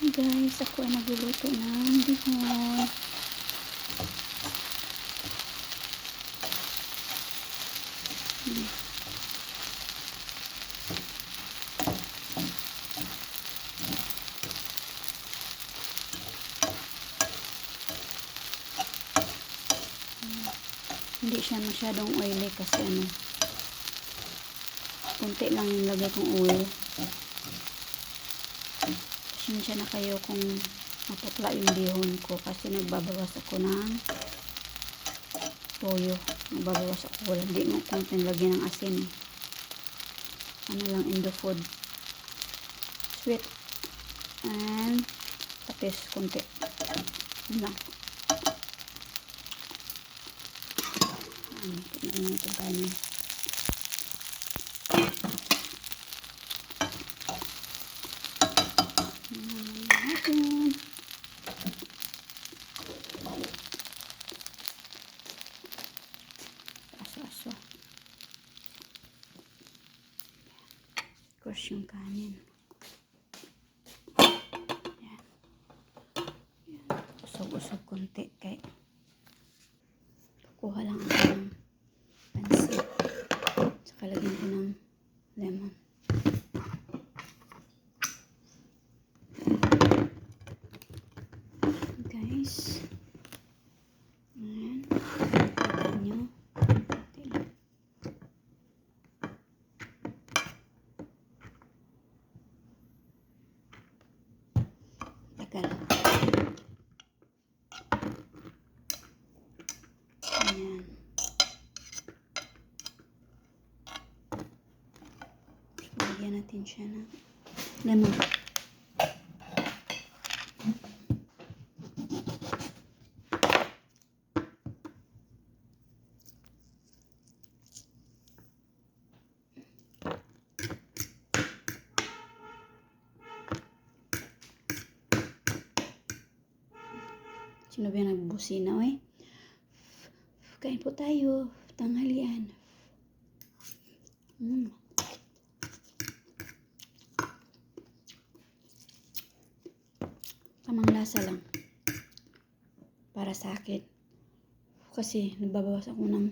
guys, ako ay nagluluto ng bihon. Hindi siya masyadong oily kasi ano, kunti lang yung lagay kong oil. Pasensya na kayo kung maputla yung bihon ko kasi nagbabawas ako ng toyo. Nagbabawas ako. Wala, hindi mo kung lagyan ng asin. Ano lang in the food. Sweet. And tapis konti. Yun lang. Ano, tingnan natin kanin. Tingnan natin. Aso-aso. Crush yung kanin. Yan. Yan. Usog-usog konti kay kuha lang ako ng pansit. Saka lagyan ko ng lemon. Guys. Ayan. Kita nyo. Konti lang. Tagal. Ayan. Lagyan natin siya ng lemon. Sino ba yung nagbusina, eh? Kain po tayo. Tanghalian. Tamang lasa lang. Para sa akin. Kasi nagbabawas ako ng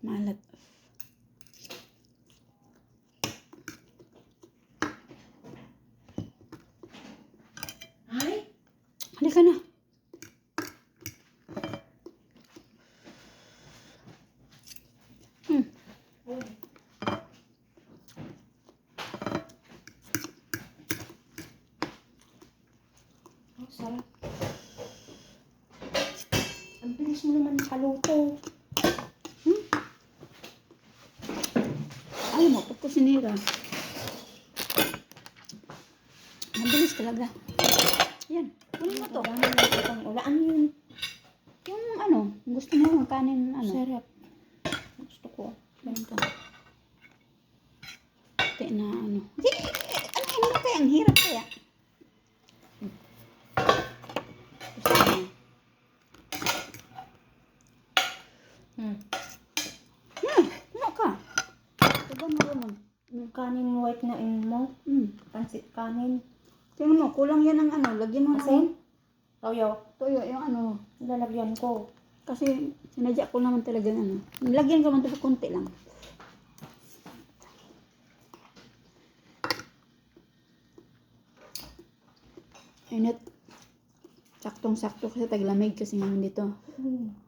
maalat. Ay, Halika na. Hmm. ang sarap. Ang bilis mo naman nakaluto. Ayaw mo, pag ko sinira. Mabilis talaga. Yan. Kunin mo to. Dami na itong. Ano yun? Yung ano, gusto mo yung kanin, ano. Sarap. Gusto ko. Ganito. Puti na ano. Di, ano, ano kaya? Ang hirap kaya. Gusto mo. Hmm. Yan, ano ka? Diba naman? Yung kanin white na in mo. Hmm. Pansit kanin. Tingnan mo, kulang yan ng ano. Lagyan mo Asin? Toyo. Toyo, yung ano. Lalagyan ko. Kasi sinadya ko naman talaga ano. Lagyan ko man ito konti lang. Init. Saktong-sakto kasi taglamig kasi ngayon dito. Hmm.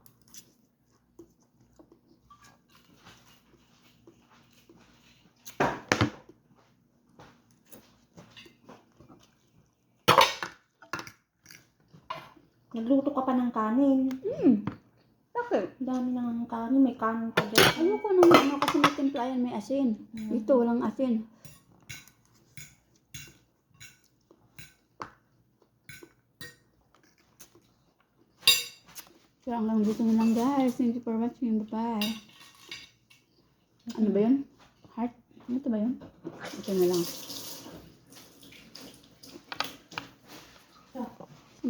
Nagluto ka pa ng kanin. Hmm. Bakit? Dami ng kanin. May kanin pa dyan. Ayoko nung ano kasi may timplayan may asin. Hmm. Dito walang asin. So hanggang dito na lang guys. Thank you for watching. Bye-bye. Ano ba yun? Heart? Ano to ba yun? Ito na lang.